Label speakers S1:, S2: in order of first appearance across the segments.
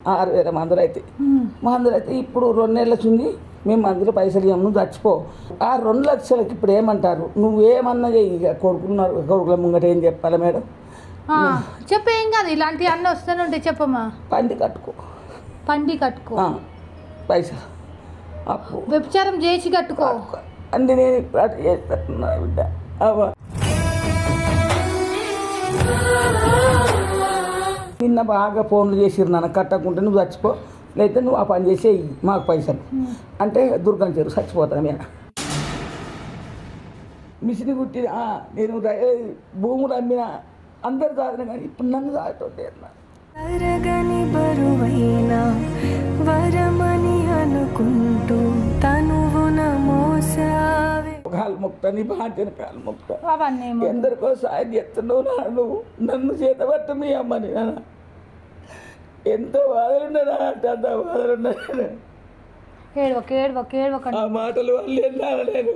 S1: ఆరు వేల మందులు అయితే మందులు అయితే ఇప్పుడు రెండు నెలల ఉంది మేము మందులు పైసలు ఇవ్వము నువ్వు చచ్చిపో. ఆ రెండు లక్షలకి ఇప్పుడు ఏమంటారు? నువ్వేమన్నా చెయ్యి ఇక కొడుకున్నారు కొడుకుల ముంగట ఏం చెప్పాలి మేడం?
S2: చెప్పు కాదు ఇలాంటివి అన్నీ వస్తూనే ఉంటాయి చెప్పమ్మా.
S1: పండి కట్టుకో.
S2: పండి కట్టుకో.
S1: పైసా. అప్పు.
S2: వ్యభిచారం చేసి కట్టుకో.
S1: అన్ని నేను ఇప్పుడు బిడ్డ. నిన్న బాగా ఫోన్లు చేసిరు నాన్న కట్టకుంటే నువ్వు చచ్చిపో లేకపోతే నువ్వు ఆ పని చేసే మాకు పైసలు. అంటే దుర్గం చేరు చచ్చిపోతాను నేను. మిషన్ కుట్టి ఆ, నేను భూములు అమ్మిన అందరు సాధన కానీ ఇప్పుడు నన్ను సాగుతుంటే అన్నా.
S3: బరువైన వరమని అనుకుంటూ
S1: కాలు మొక్త నీ బాధ్యత కాలు మొక్త
S2: అవన్నీ.
S1: ఎందరికో సాయం చేస్తున్నావు నా నువ్వు నన్ను చేతబట్టు మీ అమ్మని నాన్న ఎంతో బాధలున్నా అంటే అంత బాధలున్నా నేను.
S2: ఏడవక ఏడవక ఏడవక
S1: ఆ మాటలు వాళ్ళు ఎన్నాను నేను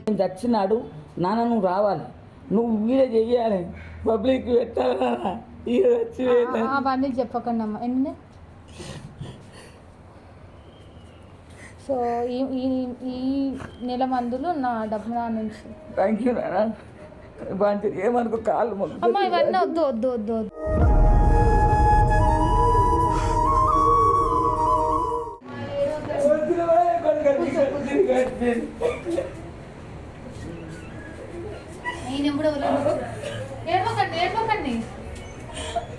S1: నేను చచ్చినాడు నాన్న నువ్వు రావాలి నువ్వు వీడియో చెయ్యాలి పబ్లిక్ పెట్టాలి నాన్న చచ్చిపోయింది
S2: ఆ, అవన్నీ చెప్పకండి అమ్మ ఎన్ని సో ఈ ఈ ఈ నెల మందులు నా డబ్బు నా నుంచి.
S1: థ్యాంక్ యూ నాన్న బాగా ఏమనుకో కాళ్ళు
S2: అమ్మ ఇవన్నీ వద్దు వద్దు వద్దు వద్దు. నేను ఎప్పుడు ఏడవకండి ఏడవకండి ఏడవకండి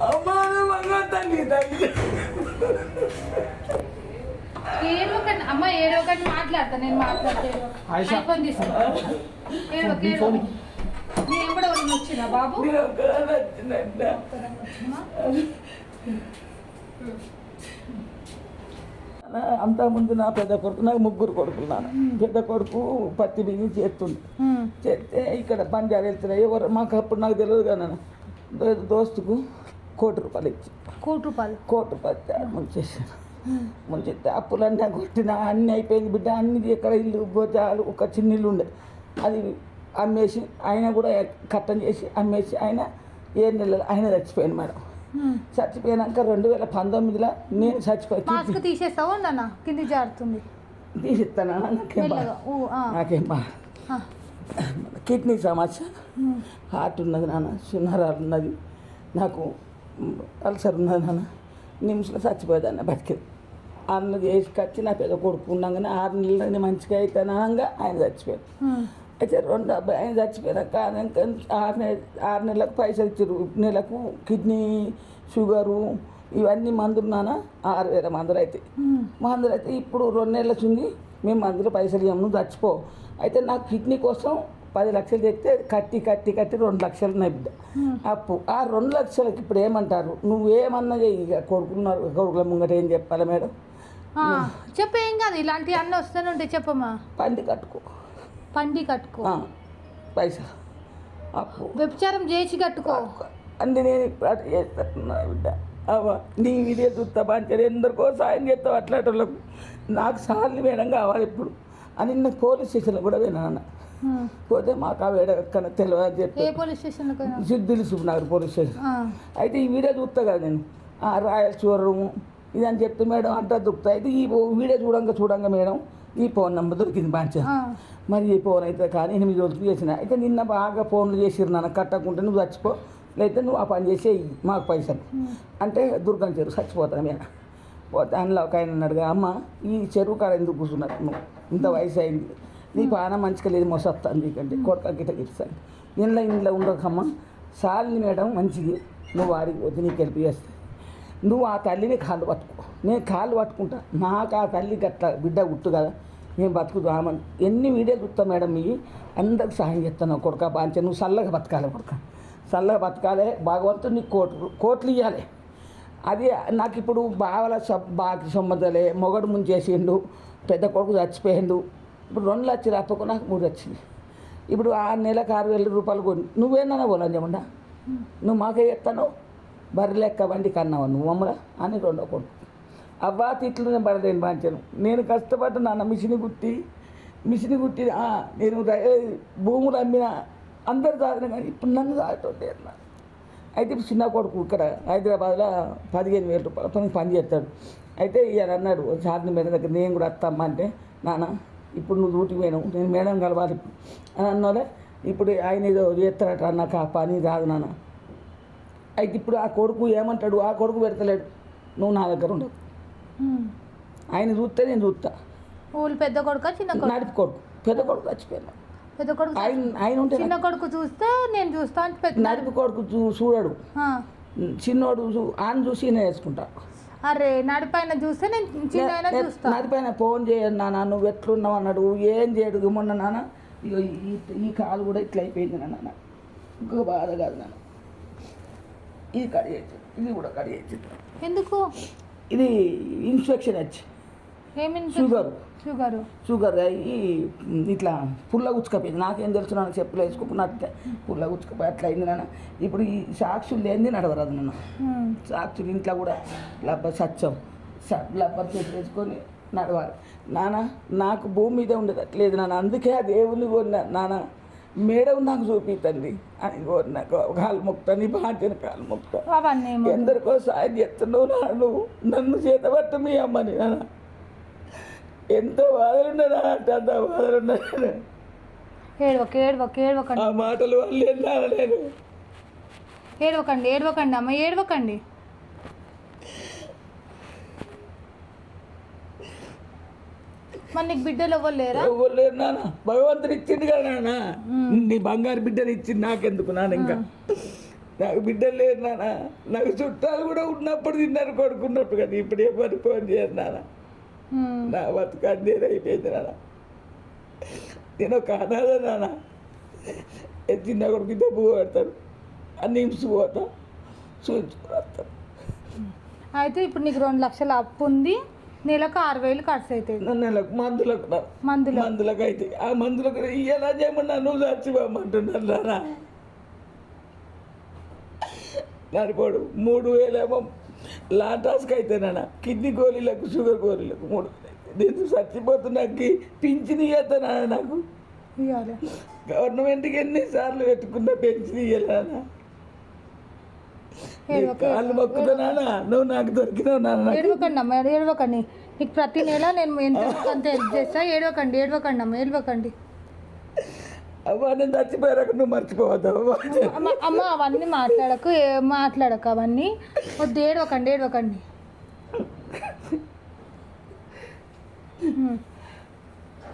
S2: అమ్మ ఏడవకండి మాట్లాడతా నేను మాట్లాడితే ఐఫోన్ తీసుకో. ఏడవక ఏడవక నేను ఎప్పుడు ఎవరైనా వచ్చినా బాబు?
S1: అంతా ముందు నా పెద్ద కొడుకు నాకు ముగ్గురు కొడుకులు నాన్న. పెద్ద కొడుకు పత్తి బిగి చేస్తుంది. చేస్తే ఇక్కడ పంజాబ్ వెళ్తున్నాయి. ఎవరు మాకు అప్పుడు నాకు తెలియదు దో- దోస్తుకు కోటి రూపాయలు ఇచ్చి.
S2: కోటి రూపాయలు.
S1: కోటి రూపాయలు ముంచేసాను ముంచెత్తే అప్పులన్నీ కొట్టిన అన్నీ అయిపోయింది బిడ్డ అన్ని ఎక్కడ ఇల్లు గోచాలు ఒక చిన్న ఇల్లు ఉండే. అది అమ్మేసి ఆయన కూడా కట్టం చేసి అమ్మేసి ఆయన ఏడు నెలలు ఆయన చచ్చిపోయాను మేడం.
S2: ఉమ్.
S1: చచ్చిపోయినాక రెండు వేల పంతొమ్మిదిలో నేను చచ్చిపోయి
S2: తీసేస్తావు కింది జారుతుంది.
S1: తీసిస్తానా? నాకేం
S2: ఆ.
S1: కిడ్నీ సమస్య. హార్ట్ ఉన్నది నాన్న సున్నరాలు ఉన్నది. నాకు అల్సర్ ఉన్నది నాన్న. నిమిషంలో చచ్చిపోయేదాన్ని బతికేది. అన్న చేసుకొచ్చి నా పెద్ద కొడుకు ఉండగానే ఆరు నెలలు మంచిగా అయితే అనగా ఆయన చచ్చిపోయాడు. అయితే రెండు అబ్బాయి ఆయన ఇంకా ఆరు నెల ఆరు నెలలకు పైసలు ఇచ్చారు. నెలకు కిడ్నీ షుగరు ఇవన్నీ మందులు నాన్న ఆరు వేల మందులు అయితే. మందులు అయితే ఇప్పుడు రెండు నెలల ఉంది మేము మందులు పైసలు ఇవ్వము చచ్చిపో. అయితే నాకు కిడ్నీ కోసం పది లక్షలు తెస్తే కట్టి కట్టి కట్టి రెండు లక్షలు ఉన్నాయి బిడ్డ. అప్పు. ఆ రెండు లక్షలకి ఇప్పుడు ఏమంటారు? నువ్వేమన్నా చెయ్యి ఇక కొడుకున్నారు కొడుకుల ముంగట ఏం చెప్పాలి మేడం?
S2: చెప్పు ఏం కాదు ఇలాంటివి అన్నీ వస్తూనే ఉంటాయి చెప్పమ్మా.
S1: పండి కట్టుకో.
S2: పండి కట్టుకో.
S1: పైసా. అప్పు.
S2: వ్యభిచారం చేసి కట్టుకో.
S1: అన్ని నేను అటు చేస్తున్నా బిడ్డ. అవ్వ నీ వీడియో చూస్తా బాగా ఎందరికో సాయం చేస్తావు అట్లాంటి వాళ్ళకు నాకు సార్లు మేడం కావాలి ఇప్పుడు. అని నేను పోలీస్ స్టేషన్లో కూడా విన్నాను. పోతే మాకు ఆ వేడ ఎక్కడ తెలియదు అని చెప్పి.
S2: పోలీస్ స్టేషన్కి పోయినా
S1: సిద్ధిలి సుబ్నగర్ పోలీస్ స్టేషన్. అయితే ఈ వీడియో చూస్తా కదా నేను. ఆ రాయలచూరము ఇదని చెప్తే మేడం అంతా దుక్కుతా అయితే ఈ వీడియో చూడంగా చూడంగా మేడం ఈ ఫోన్ నెంబర్ దొరికింది మంచిగా
S2: ఆ.
S1: మరి ఈ ఫోన్ అయితే కానీ ఎనిమిది రోజులు చేసిన అయితే నిన్న బాగా ఫోన్లు చేసిరు నాన్న కట్టకుంటే నువ్వు చచ్చిపో లేకపోతే నువ్వు ఆ పని చేసే మాకు పైసలు. అంటే దుర్గం చెరువు చచ్చిపోతాను నేను పోతే అందులో ఒక ఆయన అన్నాడుగా అమ్మ ఈ చెరువు కాడ ఎందుకు కూర్చున్నారు నువ్వు? ఇంత వయసు అయింది. నీ పానం మంచిగా లేదు మొసత్తాను నీకంటే కొడుక గిట్ట గిస్తాను ఇంట్లో ఇంట్లో ఉండకమ్మ. సాలిని మేడం మంచిది. నువ్వు వాడికి పోతే నీకు హెల్ప్ చేస్తాయి నువ్వు ఆ తల్లిని కాళ్ళు పట్టుకో. నేను కాళ్ళు పట్టుకుంటా. నాకు ఆ తల్లి గట్ల బిడ్డ గుట్టు కదా. నేను బతుకుదామని ఎన్ని వీడియోలు చూస్తా మేడం మీ అందరికి సహాయం చేస్తాను కొడుక బాంచ. నువ్వు చల్లగా బతకాలి కొడుక. చల్లగా బతకాలి. భగవంతుడు నీకు కోట్లు కోట్లు ఇవ్వాలి అది నాకు ఇప్పుడు బావల బాకి సొమ్మదలే మొగడు ముంచేసిండు. పెద్ద కొడుకు చచ్చిపోయిండు. ఇప్పుడు రెండు లక్షలు అప్పకు నాకు మూడు వచ్చింది ఇప్పుడు ఆ నెలకు ఆరు వేల రూపాయలు కొని నువ్వేనా పోలని చెప్పండా? నువ్వు మాకే చెప్తాను? బర్రె లెక్క బండి కన్నావా నువ్వు అమ్మరా? అని రెండో కొడుకు. అవ్వా తిట్లు నేను పడలేను బాంచాను నేను కష్టపడ్డ నాన్న మిషన్ కుట్టి మిషన్ కుట్టి నేను భూములు అమ్మిన అందరు తాగిన కానీ ఇప్పుడు నన్ను తాగటోటే అన్న. అయితే ఇప్పుడు చిన్న కొడుకు ఇక్కడ హైదరాబాద్లో పదిహేను వేల రూపాయలు పని పని చేస్తాడు. అయితే ఇవాళ అన్నాడు సాధన మేడం దగ్గర నేను కూడా వస్తామ్మా అంటే నాన్న ఇప్పుడు నువ్వు డ్యూటీకి పోయినావు నేను మేడం కలవాలి అని అన్నోలే. ఇప్పుడు ఆయన ఏదో చేస్తాడట నాకు ఆ పని రాదు నాన్న. అయితే ఇప్పుడు ఆ కొడుకు ఏమంటాడు? ఆ కొడుకు పెడతలేడు. నువ్వు నా దగ్గర ఉండవు. ఆయన చూస్తే నేను చూస్తా.
S2: ఊళ్ళు పెద్ద కొడుక చిన్న కొడుకు?
S1: నడిపి కొడుకు. పెద్ద కొడుకు చచ్చిపోయినా
S2: పెద్ద కొడుకు
S1: ఆయన ఆయన ఉంటే
S2: చిన్న కొడుకు చూస్తే నేను చూస్తా
S1: నడిపి కొడుకు చూ చూడడు. చిన్నోడు చూ- ఆయన చూసి నేను వేసుకుంటా.
S2: అరే నడిపైన చూస్తే నేను చిన్న చూస్తా.
S1: నడిపైన ఫోన్ చేయండి నాన్న నువ్వు ఎట్లున్నావు అన్నాడు. ఏం చేయడు? మొన్న నాన్న ఈ కాలు కూడా ఇట్లా అయిపోయింది నాన్న. ఇంకో బాధ కాదు నాన్న. ఇది కడిగేచ్చు ఇది కూడా కడిగేచ్చు
S2: ఎందుకు?
S1: ఇది ఇన్ఫెక్షన్ వచ్చి షుగర్.
S2: షుగర్.
S1: షుగర్ అయ్యి ఇట్లా పుల్ల గుచ్చుకపోయింది. నాకేం తెలుసు నాకు చెప్పులు వేసుకోకున్నట్టే పుల్ల గుచ్చుకపోయి అట్లా అయింది నాన్న. ఇప్పుడు ఈ సాక్షులు లేనిది నడవరాదు నాన్న. సాక్షులు ఇంట్లో కూడా లబ్బ సత్యం లబ్బర్ చేసి వేసుకొని నడవాలి. నాన్న నాకు భూమి మీద ఉండదు లేదు నాన్న. అందుకే ఆ దేవుని కొన్నా. నాన్న మేడం నాకు చూపిస్తుంది అని కోరిన కాలు మొక్తాను బాధ్యత కాలు మొక్తా.
S2: అవన్నీ.
S1: ఎందరికో సాయం చేస్తున్నావు నాన్న నువ్వు. నన్ను చేతబట్టు మీ అమ్మని ఎంతో బాధలున్నా అంటే అంత బాధలున్నా
S2: ఏడవక ఏడవక ఏడవకండి.
S1: ఆ మాటలు నేను.
S2: ఏడవకండి ఏడవకండి అమ్మ ఏడవకండి. మరి నీకు బిడ్డలు ఎవరు లేరా?
S1: ఎవరు లేరు నాన్న. భగవంతుడు ఇచ్చింది కదా నాన్న. నీ బంగారు బిడ్డలు ఇచ్చింది నాకెందుకు నాన్న ఇంకా? నాకు బిడ్డలు లేరు నాన్న. నాకు చుట్టాలు కూడా ఉన్నప్పుడు తిన్నారు కొడుకున్నప్పుడు కదా ఇప్పుడు ఎవరు ఫోన్ చేయరు నాన్న. నా బతుకు అయిపోయింది నాన్న. నేను ఒక అనాథ నాన్న. చిన్న కొడుకు దెబ్బ పడతాడు అన్ని పోతా చూపించుకుని
S2: అయితే ఇప్పుడు నీకు రెండు లక్షల అప్పు ఉంది. నెలకు ఆరు వేలు ఖర్చు అవుతుంది
S1: నెలకు మందులకు
S2: మందులో.
S1: మందులకు అయితే ఆ మందులకు ఎలా చేయమన్నా నువ్వు చచ్చిపోమంటున్నారు నాన్న. నడిపోడు మూడు వేలేమో లాటాస్కి అయితే నాన్న. కిడ్నీ గోళీలకు షుగర్ గోళీలకు మూడు. నేను చచ్చిపోతున్నాకి పింఛన్ ఇయ్యతా నాకు? గవర్నమెంట్కి ఎన్నిసార్లు పెట్టుకున్నా పెన్షన్ ఇయ్యాలి నాన్న. నీ
S2: ఏడవక
S1: కాళ్ళు మొక్కుతా నాన్న. నువ్వు నాకు దొరికినావు నాన్న
S2: ఏడవకండి అమ్మ ఏడవకండి. నీకు ప్రతి నెల నేను ఎంత అంత హెల్ప్ చేస్తా? ఏడవకండి ఏడవకండి అమ్మ ఏడవకండి.
S1: అవ్వ నేను చచ్చిపోయాక నువ్వు మర్చిపోవద్దు.
S2: అమ్మ అమ్మ అవన్నీ మాట్లాడకు మాట్లాడకు అవన్నీ. వద్దు ఏడవకండి ఏడవకండి.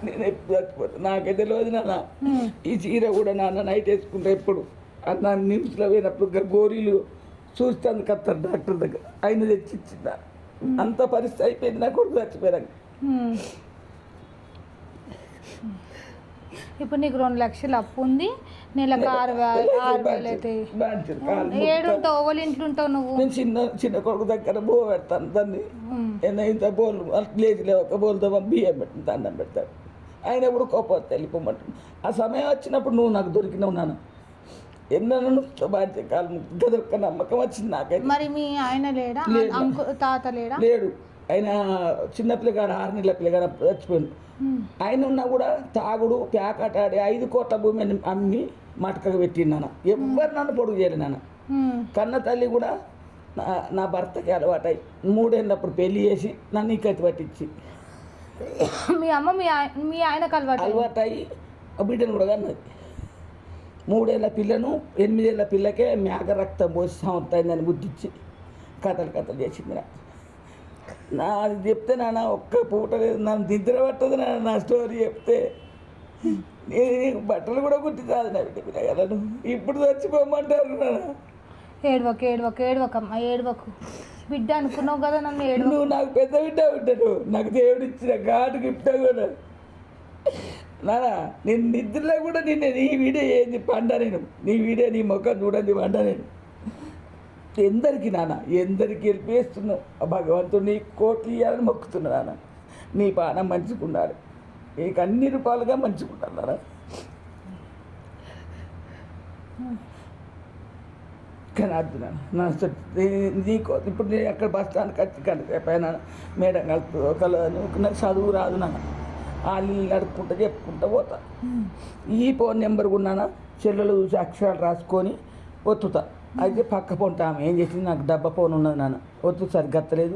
S1: నేను ఎప్పుడు చచ్చిపోతాను నాకే తెలియదు నాన్న. ఈ చీర కూడా నాన్న నైట్ వేసుకుంటా ఎప్పుడు. అన్న నిమ్స్లో పోయినప్పుడు గోరీలు చూస్తాను కత్తారు డాక్టర్ దగ్గర. ఆయన తెచ్చి ఇచ్చిందా? అంత పరిస్థితి అయిపోయింది. నా కొడుకు చచ్చిపోయాక
S2: ఉమ్. ఇప్పుడు నీకు రెండు లక్షలు అప్పు ఉంది. నెలకు ఆరు ఆరు వేలు ఇంట్లో ఉంటావు నువ్వు?
S1: నేను చిన్న చిన్న కొడుకు దగ్గర బో పెడతాను దాన్ని. ఇంత బోలు లేచి ఒక బోల్తో బియ్యం పెట్టి దండం పెడతాడు ఆయన ఎప్పుడు కోపం వెళ్ళిపోమంటాడు. ఆ సమయం వచ్చినప్పుడు నువ్వు నాకు దొరికినావు నాన్న. ఎన్నో నువ్వు బాధ్యత కాలం గదొక్క నమ్మకం వచ్చింది నాకైతే.
S2: మరి మీ ఆయన లేడా. అంకు తాత లేడా?
S1: లేడు. ఆయన చిన్న పిల్లగాడు ఆరు నెలల పిల్లగాడు చచ్చిపోయిండు.
S2: ఉమ్.
S1: ఆయన ఉన్నా కూడా తాగుడు ప్యాకట ఆడి ఐదు కోట్ల భూమిని అమ్మి మటకకు పెట్టినాను ఎవ్వరు నన్ను పొడుగు చేయలే నాన్న.
S2: ఉమ్.
S1: కన్న తల్లి కూడా నా భర్తకి అలవాటై మూడేళ్ళప్పుడు పెళ్ళి చేసి నన్ను ఇక్కతి పట్టించి.
S2: మీ అమ్మ మీ మీ ఆయనకు అలవాటు
S1: అలవాటయి ఆ బిడ్డను కూడా కన్నది. మూడేళ్ళ పిల్లను ఎనిమిదేళ్ళ పిల్లకే మేక రక్తం పోసి సంవత్సరం బుద్ధిచ్చి కథలు కథలు చేసింది నా అది చెప్తే నాన్న ఒక్క పూట లేదు. నన్ను నిద్ర పట్టదు నాన్న నా స్టోరీ చెప్తే. నేను బట్టలు కూడా కుట్టి కాదు నా బిడ్డ పిల్లగాలను ఇప్పుడు చచ్చిపోమంటారు నాన్న.
S2: ఏడవకు ఏడవకు ఏడవకమ్మ ఏడవకు. బిడ్డ అనుకున్నావు కదా నన్ను ఏడవ
S1: నువ్వు నాకు పెద్ద బిడ్డ ఉంటాడు నాకు దేవుడు ఇచ్చిన ఘాటు గిఫ్ట్ కూడా. నానా నేను నిద్రలో కూడా నిన్న నీ వీడియో ఏంది పండ నేను? నీ వీడియో నీ ముఖం చూడండి పండ నేను. ఎందరికి నాన్న ఎందరికి వెళ్ళిపేస్తున్నావు ఆ భగవంతుడు నీ కోట్లు ఇవ్వాలని మొక్కుతున్నా నాన్న నీ పానం మంచుకున్నారు నీకు అన్ని రూపాలుగా మంచుకుంటాను నాన్న కానీ అద్దు నాన్న నా నీ- నీకు ఇప్పుడు నేను ఎక్కడ బస్ స్టాండ్కి వచ్చి గంట పైన మేడం కలుపు ఒకళ్ళు నాకు చదువు రాదు నాన్న వాళ్ళు నడుపుకుంటూ చెప్పుకుంటా పోతా. ఈ ఫోన్ నెంబర్ ఉన్నానా చెల్లెలు చూసి అక్షరాలు రాసుకొని ఒత్తుతా. అయితే పక్క పొంటా ఆమె ఏం చేసింది? నాకు డబ్బా ఫోన్ ఉన్నది నాన్న. ఒత్తు సరిగ్గత్తలేదు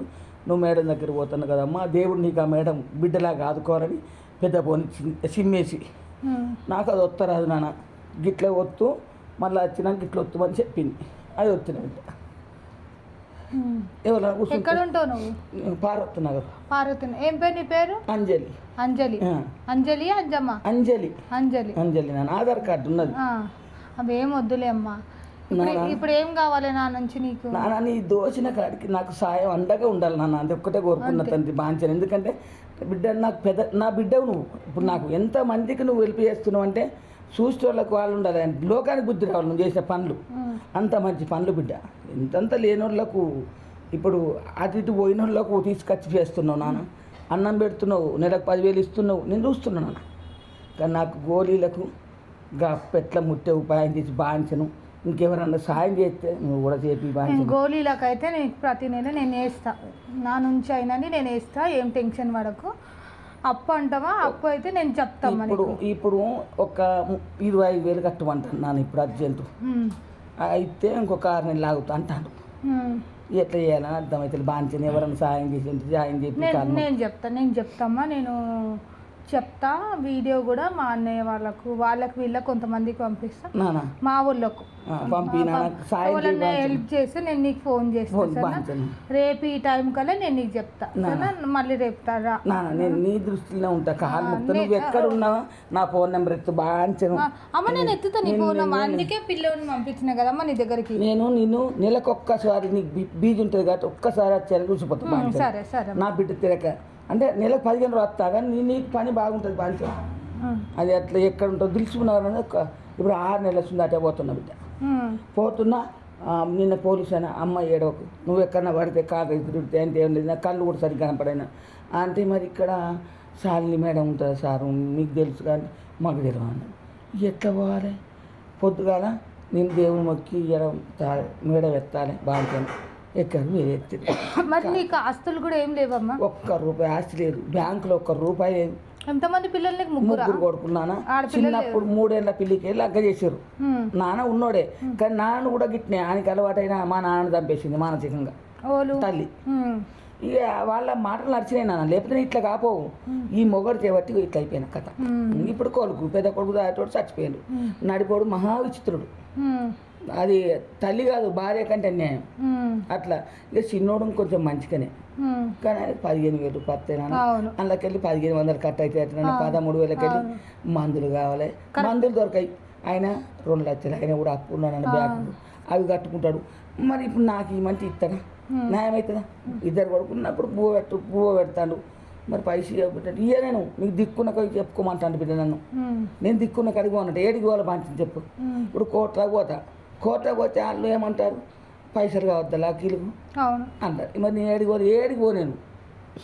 S1: నువ్వు మేడం దగ్గర పోతున్నావు కదమ్మా దేవుడు నీకు ఆ మేడం బిడ్డలాగా ఆదుకోవాలని పెద్ద ఫోన్ ఇచ్చింది. సిమ్మేసి
S2: ఉమ్.
S1: నాకు అది వస్తరాదు నాన్న. గిట్ల ఒత్తు మళ్ళీ వచ్చినాక గిట్ల ఒత్తుమని చెప్పింది. అది ఒత్తిన బిడ్డ.
S2: ఎక్కడ
S1: కూర్చుంటే?
S2: ఉంటావు నువ్వు?
S1: పార్వతి నగర్.
S2: పార్వతి ఏం పేరు నీ పేరు?
S1: అంజలి.
S2: అంజలి. అంజలి అంజమ్మ?
S1: అంజలి.
S2: అంజలి.
S1: అంజలి నాన్న. ఆధార్ కార్డు ఉన్నది.
S2: అవేం వద్దులే అమ్మా. ఇప్పుడు ఏం కావాలి నా నుంచి నీకు?
S1: నాన్న నీ దోచిన కాడికి నాకు సాయం అండగా ఉండాలి నాన్న. అది ఒక్కటే కోరుకున్న. తండ్రి బాంచాను. ఎందుకంటే బిడ్డ నాకు పెద్ద నా బిడ్డవు నువ్వు. ఇప్పుడు నాకు ఎంత మందికి నువ్వు వెళ్ళి చేస్తున్నావు అంటే చూసే వాళ్ళకి వాళ్ళు ఉండాలి. లోకానికి బుద్ధి రావాలి. నువ్వు చేసిన పనులు. అంత మంచి పనులు బిడ్డ. ఎంతంత లేనోళ్ళకు ఇప్పుడు అటు ఇటు పోయిన వాళ్ళకు తీసుకొచ్చి చేస్తున్నావు నాన్న. అన్నం పెడుతున్నావు. నెలకు పదివేలు ఇస్తున్నావు. నేను చూస్తున్నాను నాన్న. కానీ నాకు గోళీలకు గా పెట్ల ముట్టే ఉపాయం చేసి బాంచను ఇంకెవరన్నా సాయం చేస్తే నువ్వు కూడా చేపి
S2: నేను గోళీలకైతే నీకు ప్రతి నెల నేను వేస్తా. నా నుంచి అయినా నేను వేస్తా. ఏం టెన్షన్ పడకు. అప్పు అంటావా? అప్పు అయితే నేను చెప్తామ్మా
S1: ఇప్పుడు ఇప్పుడు ఒక ఇరవై ఐదు వేలు కట్టమంటాను నాన్న ఇప్పుడు అర్జెంటు. అయితే ఇంకొక ఆరు నెలలు ఆగుతా అంటాను. ఎట్లా చేయాలని అర్థమైతే బాంచని ఎవరైనా సాయం చేసి సాయం చెప్పి
S2: నేను
S1: కారణం
S2: నేను చెప్తా నేను చెప్తామ్మా. నేను చెప్తా వీడియో కూడా మా అన్నయ్య వాళ్ళకు వాళ్ళకి వీళ్ళకి కొంతమందికి పంపిస్తా.
S1: నానా?
S2: మా ఊళ్ళకు. ఎవరన్నా హెల్ప్ చేస్తే నేను నీకు ఫోన్ చేస్తా
S1: ఫోన్
S2: సరేనా?
S1: బాంచను.
S2: రేపు ఈ టైం కల్లా నేను నీకు చెప్తా మళ్ళీ రేపు రా.
S1: నాన్న నేను నీ దృష్టిలో ఉంటా కాలు నువ్వు ఎక్కడ ఉన్నావా? నా ఫోన్ నెంబర్ ఎత్తు
S2: ఆ, అమ్మ నేను ఎత్తుతా నీ
S1: నేను-
S2: ఫోన్.
S1: నేను-
S2: అందుకే పిల్లోని పంపించిన కదమ్మా నీ దగ్గరికి.
S1: నేను నిన్ను నెలకు ఒక్కసారి నీకు బీజు ఉంటుంది కాబట్టి ఒక్కసారి వచ్చాను చూసిపోతా
S2: సరే సరే
S1: నా బిడ్డ తిరక అంటే నెలకు పదిహేను రోజు వస్తా కానీ నీ నీకు పని బాగుంటుంది
S2: ఉమ్,
S1: అది అట్లా ఎక్కడ ఉంటుందో తెలుసుకున్నావు ఒక ఇప్పుడు ఆరు నెలల వస్తుంది అటే పోతున్నా బిడ్డ. పోతున్నా నిన్న పోలీసు అయినా అమ్మ ఏడవకు. నువ్వు ఎక్కడన్నా పడితే కాదు తిరిగితే అంటే ఏం లేదు కళ్ళు కూడా సరిగ్గా కనపడైనా? అంటే మరి ఇక్కడ శాలిని మేడం ఉంటుంది సారు? మీకు తెలుసు కానీ మాకు తెలియదు ఎట్లా పోవాలి? పొద్దుగాల నేను దేవుని మొక్కి మేడం ఎత్తాలి బాగుంటుంది ఎక్కరు మీరు ఎత్తి
S2: మరి నీకు ఆస్తులు కూడా ఏం లేవమ్మా?
S1: ఒక్క రూపాయి ఆస్తి లేదు. బ్యాంకులో ఒక్క రూపాయి లేదు.
S2: ఎంతమంది పిల్లలు నీకు? ముగ్గురా?
S1: కొడుకున్నానా చిన్నప్పుడు మూడేళ్ళ పిల్లికి చేశారు
S2: ఉమ్,
S1: నాన్న ఉన్నోడే. కానీ నాన్న కూడా గిట్నే ఆయనకి అలవాటైన మా నాన్న చంపేసింది మానసికంగా.
S2: ఓలు.
S1: తల్లి. ఇక వాళ్ళ మాటలు నడిచినాయి నాన్న. లేకపోతే ఇట్లా కాపోవు. ఈ మొగడు చేపట్టి ఇట్లా అయిపోయిన కథ. ఇప్పుడు కొడుకు పెద్ద కొడుకు దాటోడు చచ్చిపోయాడు. నడిపోడు మహా విచిత్రుడు. అది తల్లి కాదు భార్య కంటే అన్యాయం. అట్లా. ఇక చిన్నోడు కొంచెం మంచిగానే. కానీ అది పదిహేను వేలు పత్తేనా అందులోకెళ్ళి పదిహేను వందలు కట్ అయితే అట్లా పదమూడు వేలకి వెళ్ళి
S2: అవును.
S1: మందులు కావాలి. మందులు దొరకాయి. ఆయన రెండు లక్షలు. ఆయన కూడా అప్పు ఉన్నాడు బ్యాగ్ అవి కట్టుకుంటాడు. మరి ఇప్పుడు నాకు ఈ మంచి ఇస్తాడా
S2: Hmm.
S1: న్యాయం అవుతుందా ఇద్దరు కొడుకున్నప్పుడు పువ్వు పెట్టు పువ్వు పెడతాడు. మరి పైసలు పెట్టాడు. ఇయ్య నేను. నీకు దిక్కున్న కవి చెప్పుకోమంటాను బిడ్డ నన్ను. నేను దిక్కున్న కడిగి అన్నట్టు. ఏడికి పోవాలి పంచి చెప్పు. ఇప్పుడు కోట్లకు పోతా. కోట్లకు పోతే వాళ్ళు ఏమంటారు? పైసలు కావద్దా
S2: అవును.
S1: అంటారు. మరి నేను ఏడికి పోను ఏడికి పో నేను.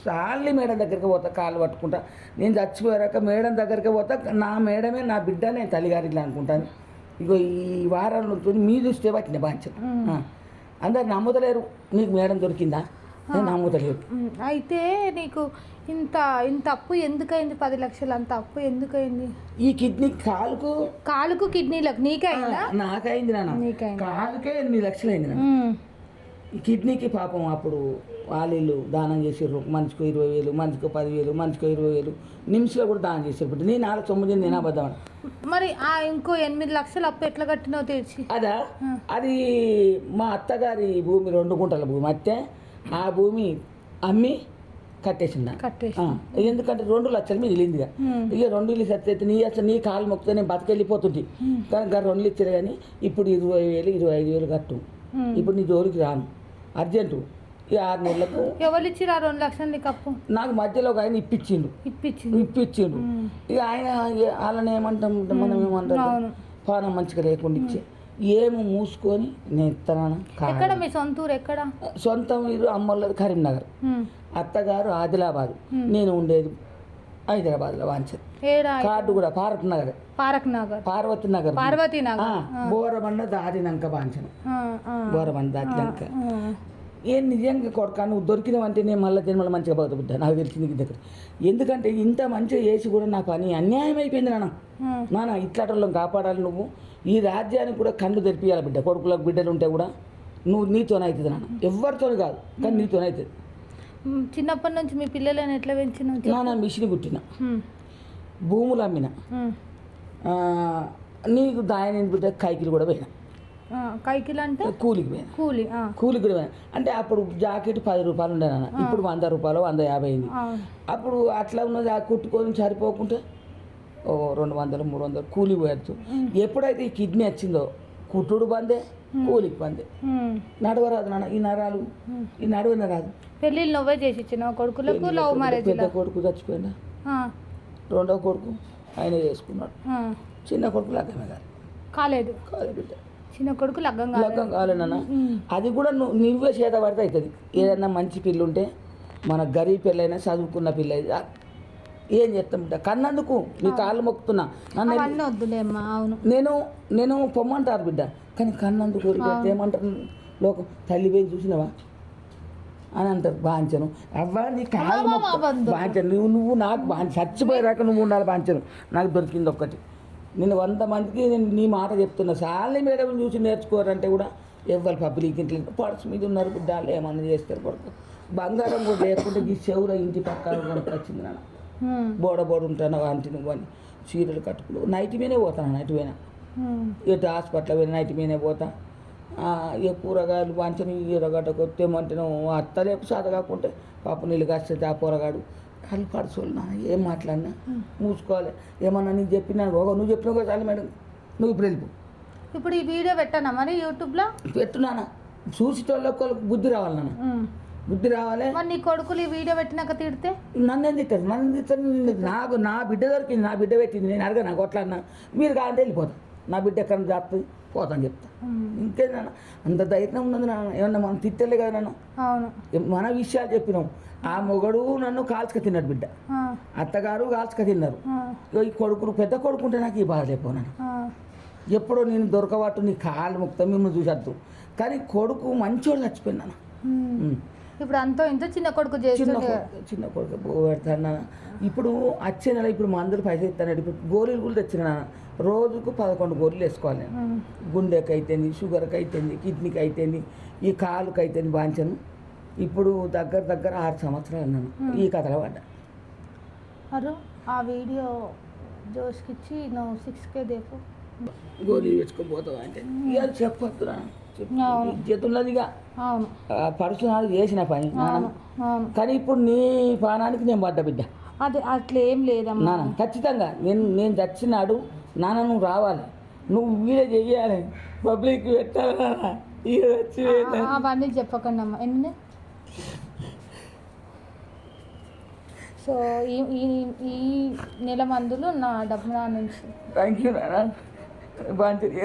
S1: సార్లు మేడం దగ్గరికి పోతా కాళ్ళు పట్టుకుంటా. నేను చచ్చిపోయాక మేడం దగ్గరికి పోతా నా మేడమే నా బిడ్డ నేను తల్లిగారి ఇట్లా అనుకుంటాను. ఇగో ఈ వారాల నుంచి మీ దృష్టి పట్టిన బాంచను
S2: మ్మ్.
S1: అందరు నమ్ముతలేరు నీకు మేడం దొరికిందా? నమ్ముతలేరు
S2: ఉమ్, అయితే నీకు ఇంత ఇంత అప్పు ఎందుకైంది? పది లక్షలు అంత అప్పు ఎందుకైంది?
S1: ఈ కిడ్నీ కాలుకు
S2: కాలుకు కిడ్నీలకు నీకే అయిందా?
S1: నాకైంది నాన్న.
S2: నీకైంది.
S1: కాలుకే ఎనిమిది లక్షలు అయింది ఈ కిడ్నీకి పాపం అప్పుడు వాళ్ళు దానం చేసారు మనిషికి ఇరవై వేలు మనిషికి పదివేలు మనిషికి ఇరవై వేలు. నిమిషంలో కూడా దానం చేశారు ఇప్పుడు నేను నాలుగు తొమ్మిది నేను అబద్ధం ఆడ.
S2: మరి ఆ ఇంకో ఎనిమిది లక్షలు అప్పు ఎట్లా కట్టినావు తెలిసి?
S1: అదా? అది మా అత్తగారి భూమి రెండు గుంటల భూమి. అయితే ఆ భూమి అమ్మి కట్టేసిండ. ఎందుకంటే రెండు లక్షలు మిగిలిందిగా
S2: ఉమ్,
S1: ఇక. రెండు ఇల్లు సత్తే నీ అసలు నీ కాలు మొక్కితే నేను బతకెళ్ళిపోతుంది కానీ గారు రెండు ఇచ్చారు కానీ ఇప్పుడు ఇరవై వేలు ఇరవై ఐదు వేలు కట్టు. ఇప్పుడు నీ జోలికి రాను. అర్జెంటు. ఈ ఆరు నెలలకు
S2: ఎవరు ఇచ్చిరు ఆ రెండు లక్షలు నీకు అప్పు?
S1: నాకు మధ్యలో ఒక ఆయన ఇప్పించిండు. ఇప్పించిండు.
S2: ఉమ్,
S1: ఇక ఆయన వాళ్ళని ఏమంటాం? మనం ఏమంటాం? పానం మంచిగా లేకుండా ఇచ్చే. ఏమో మూసుకొని నేను ఇస్తాను
S2: ఎక్కడ మీ సొంత ఊరు ఎక్కడ?
S1: సొంతం వీరు అమ్మోళ్ళది కరీంనగర్. అత్తగారు ఆదిలాబాద్. నేను ఉండేది హైదరాబాద్లో వాంచదు కార్డు కూడా పార్వతి నగర్.
S2: పారక్ నగర్.
S1: పార్వతి నగర్.
S2: పార్వతీ నగర్.
S1: బోరబండ దాటినాక
S2: ఆ,
S1: బోరబండ దాటినాక. ఏం నిజంగా కొడుక నువ్వు దొరికినవంటే నేను మళ్ళీ జన్మలో మంచిగా బతుకు బిడ్డ నాకు తెలిసింది దగ్గర. ఎందుకంటే ఇంత మంచిగా చేసి కూడా నా పని అన్యాయం అయిపోయింది నాన్న. నాన్న ఇట్లాటోళ్ళని కాపాడాలి నువ్వు. ఈ రాజ్యానికి కూడా కళ్ళు తెరిపియాలి బిడ్డ. కొడుకులకు బిడ్డలు ఉంటే కూడా నువ్వు నీతోనే అవుతుంది నాన్న. ఎవరితోనే కాదు కానీ నీతోనే అవుతుంది.
S2: చిన్నప్పటి నుంచి మీ పిల్లలను ఎట్లా పెంచిన
S1: నాన్న మిషన్ కుట్టిన. భూములు అమ్మిన. నీకు దాయని బిడ్డ కైకిలు కూడా పోయినా.
S2: కైకిలు అంటే?
S1: కూలికి పోయినా.
S2: కూలి
S1: కూలికి కూడా పోయినా. అంటే అప్పుడు జాకెట్ పది రూపాయలు ఉండే నాన్న. ఇప్పుడు వంద రూపాయలు వంద యాభై అయింది. అప్పుడు అట్లా ఉన్నది ఆ కుట్టుకొని సరిపోకుంటే రెండు వందలు మూడు వందలు కూలి పోయచ్చు ఎప్పుడైతే ఈ కిడ్నీ వచ్చిందో కుట్టుడు బందే కూలికి
S2: ఉమ్.
S1: నడవరాదు నాన్న ఈ నరాలు ఈ నడువన రాదు
S2: పెళ్ళిళ్ళు నువ్వే చేసి ఇచ్చిన కొడుకులకు లవ్ మ్యారేజ్
S1: పెద్ద కొడుకు చచ్చిపోయినా రెండో కొడుకు ఆయన చేసుకున్నాడు. చిన్న కొడుకు లగ్గమే కాదు.
S2: కాలేదు.
S1: బిడ్డ.
S2: చిన్న కొడుకు లగ్గం కాలేదు.
S1: లగ్గం కాలేనన్న అది కూడా నువ్వు నువ్వే చేత పడితే అవుతుంది ఏదన్నా మంచి పిల్ల ఉంటే మన గరీబ్ పిల్లైనా చదువుకున్న పిల్ల ఏం చెప్తాం బిడ్డ కన్నందుకు నీ కాళ్ళు మొక్కుతున్నా. నన్ను
S2: అవును.
S1: నేను నేను పొమ్మంటారు బిడ్డ. కానీ కన్నందుకు ఏమంటారు? లోకం తల్లి పోయి చూసినావా? అని అంటారు బాంచను. అవ్వా నీ కాళ్ళు. బాంచను. నువ్వు నువ్వు నాకు బాగా చచ్చిపోయాక నువ్వు ఉండాలి బాంచను. నాకు దొరికింది ఒక్కటి. నేను వంద మందికి నేను నీ మాట చెప్తున్నా. చాలా మేడం చూసి నేర్చుకోరంటే కూడా ఎవ్వరు పబ్లిక్ ఇంట్లో పర్స్ మీద ఉన్నారు బిడ్డ. వాళ్ళు ఏమన్నా చేస్తారు పడుకో బంగారం కూడా లేకుంటే ఈ చెవుల ఇంటి పక్కన వచ్చింది నాన్న. బోడ బోడ ఉంటాను అంటి నువ్వు అని చీరలు కట్టుకులు నైట్ మీదే పోతాను నైట్ పోయినా. ఇటు హాస్పిటల్ పోయిన నైట్ మీదే పోతా. ఇక కూరగాయలు వంచని ఎరగడ్డ కొత్తేమంటే అత్తలేపు సాధ కాకుంటే పాప నీళ్ళు కాస్తే ఆ కూరగాడు. కళ్ళు పడుచోళ్ళు నా ఏం మాట్లాడినా? మూసుకోవాలి. ఏమన్నా నీకు చెప్పినా ఒక నువ్వు చెప్పినా కూడా చాలు మేడం. నువ్వు ఇప్పుడు వెళ్ళిపో.
S2: ఇప్పుడు ఈ వీడియో పెట్టానా మరి యూట్యూబ్లో?
S1: పెట్టున్నానా చూసేటోళ్ళకి బుద్ధి రావాలి నాన్న. బుద్ధి రావాలి.
S2: మరి నీ కొడుకులు ఈ వీడియో పెట్టినాక తిడితే?
S1: నన్ను ఎందుకు తిట్టారు? నన్ను తిట్టారు? నాకు నా బిడ్డ దొరికింది నా బిడ్డ పెట్టింది నేను అడగా నాకు కొట్లాడినా? మీరు కాదంటే వెళ్ళిపోతాను నా బిడ్డ ఎక్కడ జాగ్రత్త పోతాను చెప్తా.
S2: ఉమ్,
S1: ఇంకేనా అంత ధైర్యం ఉన్నది నాన్న. ఏమన్నా మనం తిట్టలే కదా నన్ను.
S2: అవును.
S1: మన విషయాలు చెప్పినాం. ఆ మొగడు నన్ను కాల్చుక తిన్నాడు బిడ్డ. అత్తగారు కాల్చుక తిన్నారు. ఈ కొడుకులు పెద్ద కొడుకుంటే నాకు ఈ బాధ లేకపోనాను
S2: ఆ.
S1: ఎప్పుడో నేను దొరకబట్టు నీ కాళ్ళు ముక్త మిమ్మల్ని చూసేద్దు. కానీ కొడుకు మంచోడు చచ్చిపోయినాను
S2: ఉమ్. ఇప్పుడు అంతో ఇంత చిన్న కొడుకు
S1: చిన్న కొడుకు చిన్న కొడుకు పెడతాను ఇప్పుడు వచ్చే నెల ఇప్పుడు మందులు పైసలు ఇస్తాను ఇప్పుడు గోళీలు కూడా తెచ్చిన రోజుకు పదకొండు గోళీలు వేసుకోవాలి నేను. గుండెకి అయితేంది షుగర్కి అయితేంది కిడ్నీకి అయితేంది ఈ కాలుకి అయితేంది బాంచను. ఇప్పుడు దగ్గర దగ్గర ఆరు సంవత్సరాలు అన్నాను ఈ కథలో పడ్డా.
S2: అరు ఆ వీడియో జోష్కి ఇచ్చి నువ్వు సిక్స్ కే దేపు.
S1: గోళీ వేసుకోపోతావు అంటే? ఇక చెప్పొద్దు నాన్న. నాడు చేసిన పని. కానీ ఇప్పుడు నీ పానానికి నేను పడ్డ బిడ్డ.
S2: అది అట్లా ఏం లేదమ్మా.
S1: నాన్న ఖచ్చితంగా నేను నేను చచ్చినాడు నాన్న నువ్వు రావాలి. నువ్వు వీడియో చెయ్యాలి. పబ్లిక్ పెట్టాలి
S2: అవన్నీ చెప్పకండి అమ్మా ఎన్ని? సో ఈ ఈ నెల మందులు నా డబ్బు నా నుంచి.
S1: థ్యాంక్ యూ నాన్న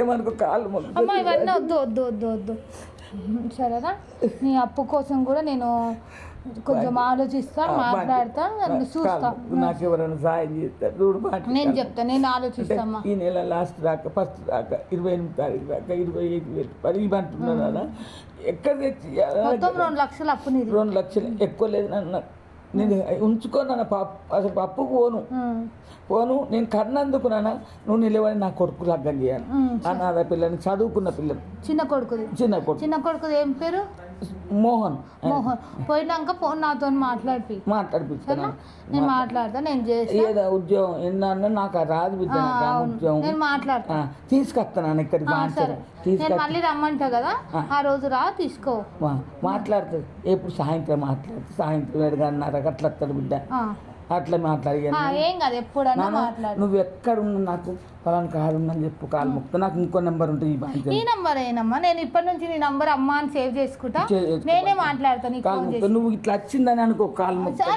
S1: ఏమనుకో కాళ్ళు
S2: అమ్మ ఇవన్నీ వద్దు వద్దు వద్దు వద్దు. సరేనా? నీ అప్పు కోసం కూడా నేను కొంచెం ఆలోచిస్తా మాట్లాడతా చూస్తా.
S1: నాకు ఎవరైనా సాయం చేస్తారు చూడు
S2: నేను చెప్తా నేను ఆలోచిస్తామ్మా.
S1: ఈ నెల లాస్ట్ దాకా ఫస్ట్ దాకా ఇరవై ఎనిమిది తారీఖు దాకా ఇరవై ఐదు వేలు. ఇవ్వమంటున్నాను నాన్న ఎక్కడ తెచ్చి
S2: మొత్తం రెండు లక్షలు అప్పు
S1: రెండు లక్షలు ఎక్కువ లేదు నాన్న. నేను ఉంచుకోను అసలు పప్పుకు పోను. పోను నేను కన్నందుకు నాన్న నువ్వు నిలబడి నా కొడుకు లగ్గం చేయాలి. అనాథ పిల్లని చదువుకున్న పిల్లని.
S2: చిన్న కొడుకుది.
S1: చిన్న కొడుకు.
S2: చిన్న కొడుకుది ఏం పేరు?
S1: మోహన్.
S2: మోహన్. పోయినాక ఫోన్ నాతో మాట్లాడిపి.
S1: మాట్లాడిపిస్తాను.
S2: నేను మాట్లాడతా నేను చేస్తా.
S1: ఏదో ఉద్యోగం ఎన్న నాకు రాదు బిడ్డ ఉద్యోగం.
S2: నేను మాట్లాడతా.
S1: తీసుకొస్తాను ఇక్కడికి
S2: నేను మళ్ళీ రమ్మంటా కదా? ఆ. రోజు రా తీసుకో.
S1: మాట్లాడుతుంది. ఎప్పుడు సాయంత్రం మాట్లాడుతుంది. సాయంత్రం ఏడుగన్నర అట్లా వస్తాడు బిడ్డ. అట్లా మాట్లాడి
S2: ఏం కాదు ఎప్పుడన్నా మాట్లాడు.
S1: నువ్వు ఎక్కడ ఉన్నా నాకు ఫలానా కాలు ఉందని చెప్పు కాలు ముక్త నాకు ఇంకో నెంబర్ ఉంటుంది ఈ
S2: నంబర్ ఏనమ్మా? నేను ఇప్పటి నుంచి నీ నంబర్ అమ్మ అని సేవ్ చేసుకుంటా. నేనే మాట్లాడతా నీకు
S1: కాలు
S2: ఫోన్
S1: ముక్త
S2: చేసి.
S1: నువ్వు ఇట్లా వచ్చిందని అనుకో కాలు ముక్త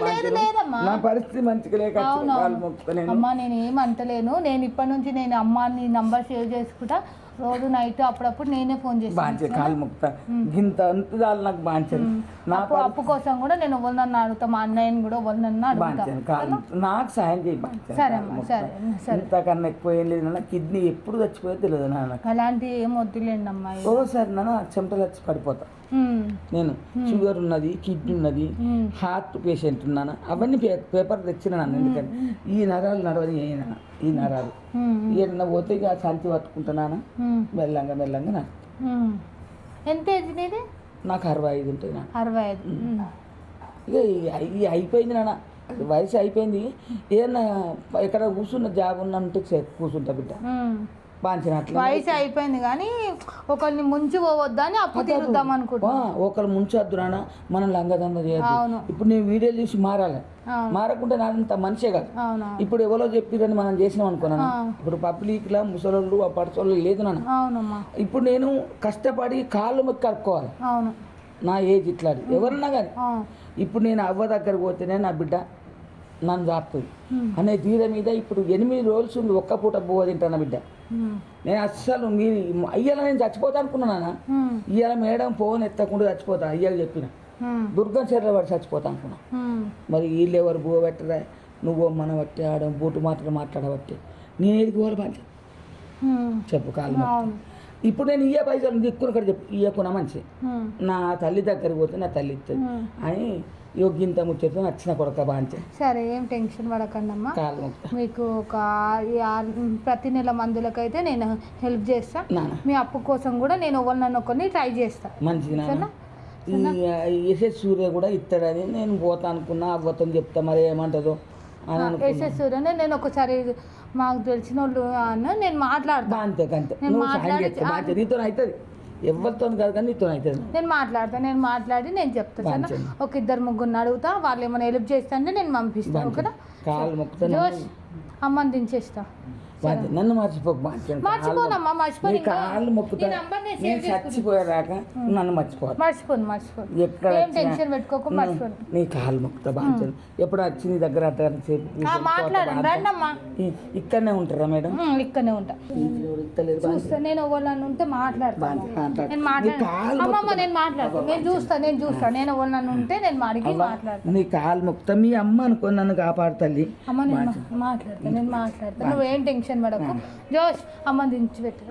S1: నా పరిస్థితి మంచిగా లేక కాలు. ముక్త నేను.
S2: అమ్మా నేను ఏం అంటలేను. నేను ఇప్పటి నుంచి నేను అమ్మ నీ నంబర్ సేవ్ చేసుకుంటా. రోజు నైట్ అప్పుడప్పుడు నేనే ఫోన్ చేస్తాను
S1: బాంచే కాలు ముక్త గింత అంత చాలు నాకు బాంచను నా
S2: అప్పు అప్పు కోసం కూడా నేను ఎవరినన్నా అడుగుతా మా అన్నయ్యని కూడా ఎవరినన్నా
S1: బాంచను కాలు. నాకు సాయం చేయి బాంచను
S2: సరే సరే సరే.
S1: ఇంతకన్నా ఎక్కువ ఏం లేదు నాన్న కిడ్నీ ఎప్పుడు చచ్చిపోయో తెలియదు నాన్న
S2: అలాంటి ఏం వద్దులేండి అమ్మాయి.
S1: ఓసారి నాన్న చెమటలు వచ్చి పడిపోతా. నేను షుగర్ ఉన్నది కిడ్నీ ఉన్నది హార్ట్ పేషెంట్ ఉన్నాను? అవన్నీ పేపర్ తెచ్చినాను ఎందుకంటే ఈ నరాలు నడవని అయినా ఈ నరాలు. ఏదన్నా పోతే ఇక సంచి పట్టుకుంటున్నాను? మెల్లంగా మెల్లంగా
S2: ఉమ్. ఎంత ఏజ్ నీది?
S1: నాకు అరవై ఐదు నాకు
S2: అరవై ఐదు.
S1: ఇక అయిపోయింది నాన్న. వయసు అయిపోయింది. ఏదన్నా ఎక్కడ కూర్చున్న జాబ్ ఉన్నంటే చే- కూర్చుంటా బిడ్డ.
S2: వయసు అయిపోయింది కానీ ఒకరిని ముంచి పోవద్దా అని అప్పు తీరుద్దాం అనుకుంటున్నా.
S1: ఒకరు ముంచొద్దు నాన్న మనం లంగదంద
S2: అవును.
S1: ఇప్పుడు నేను వీడియోలు చూసి మారాలి. మారకుంటే నాదంత మనిషే కాదు. ఇప్పుడు ఎవరో చెప్పిరని మనం చేసినాం అనుకున్నాను. ఇప్పుడు పబ్లిక్లో ముసలోళ్ళు ఆ పడచోళ్ళు లేదు నాన్న. ఇప్పుడు నేను కష్టపడి కాళ్ళు మొక్కి కడుక్కోవాలి.
S2: అవును.
S1: నా ఏజ్ ఇట్లా ఎవరన్నా కానీ. ఇప్పుడు నేను అవ్వ దగ్గరకు పోతేనే నా బిడ్డ నన్ను చాపుతుంది
S2: ఉమ్.
S1: అనే తీర మీద ఇప్పుడు ఎనిమిది రోజులు ఉంది ఒక్క పూట బువ్వ తింటాను బిడ్డ. నేను అస్సలు మీరు అయ్యాల నేను చచ్చిపోతా అనుకున్నానా. ఇవాళ మేడం ఫోన్ ఎత్తకుండా చచ్చిపోతా అయ్యాక చెప్పిన. దుర్గం చెర్ల పడి చచ్చిపోతా అనుకున్నా. మరి వీళ్ళు ఎవరు బువ్వ పెట్టరా నువ్వు మన బట్టి ఆడ బూటు మాటలు మాట్లాడబట్టి నేను ఏదికి పోవాలి. చెప్పు కాలు ఇప్పుడు నేను ఇయ్య పైసలు దిక్కున ఇక్కడ చెప్పు ఇయ్యకున్నా మంచి.
S2: ఉమ్.
S1: నా తల్లి దగ్గరికి పోతే నా తల్లి ఇస్తుంది. అని యోగ్యంత ముచ్చట నచ్చిన కొడక బాంచే
S2: సరే ఏం టెన్షన్ పడకండి అమ్మా
S1: కాలు మొక్తా.
S2: మీకు ఒక ప్రతి నెల మందులకైతే నేను హెల్ప్ చేస్తా. మీ అప్పు కోసం కూడా నేను ఒకరినన్ను ఒకరిని ట్రై చేస్తా.
S1: మంచిది ఎస్ఎస్ సూర్య కూడా ఇస్తాడని నేను పోతా అనుకున్నా అవ్వతో చెప్తా మరి ఏమంటుందో
S2: ఎస్ఎస్ సూర్యనే నేను ఒకసారి మాకు తెలిసిన వాళ్ళు అన్న నేను మాట్లాడతా.
S1: అంతే అంతే
S2: నేను మాట్లాడి-
S1: నీతో అవుతుంది ఎవరితో కాదు కానీ నీతో అవుతుంది
S2: నేను మాట్లాడతా నేను మాట్లాడి నేను చెప్తా సరేనా?
S1: మంచిది.
S2: ఒక ఇద్దరు ముగ్గురిని అడుగుతా వాళ్ళు ఏమైనా హెల్ప్ చేస్తా అంటే నేను పంపిస్తాను ఓకేనా?
S1: కాలు మొక్కుతా
S2: జోష్ అమ్మని దించేస్తా.
S1: నన్ను మర్చిపోకు బాధ్యత
S2: మర్చిపోనమ్మా మర్చిపోను.
S1: నీ
S2: ఇంకా.
S1: కాళ్ళు మొక్కుతా.
S2: నేను.
S1: చచ్చిపోయేదాకా నన్ను
S2: మర్చిపోను మర్చిపోను.
S1: ఎక్కడ
S2: టెన్షన్ పెట్టుకోకు మర్చిపోను.
S1: నీ కాలు మొక్కుతా బాధ్యత ఎప్పుడు వచ్చి నీ దగ్గర ఇక్కడనే ఉంటారా మేడం?
S2: ఇక్కడనే ఉంటా.
S1: ఎవరు
S2: చూస్తా నేను ఎవరన్నా ఉంటే మాట్లాడతాను. నేను అమ్మమ్మ నేను మాట్లాడతాను నేను చూస్తా నేను చూస్తా. నేను ఎవరన్నా ఉంటే నేను అడిగి మాట్లాడతాను
S1: నీ కాలు మొక్కుతా. మీ అమ్మ అనుకో నన్ను కాపాడు తల్లి.
S2: అమ్మ నేను మా- మాట్లాడతా నేను మాట్లాడతా. నువ్వేం టెన్షన్ పడకు జోష్ అమ్మ దించి పెట్టు.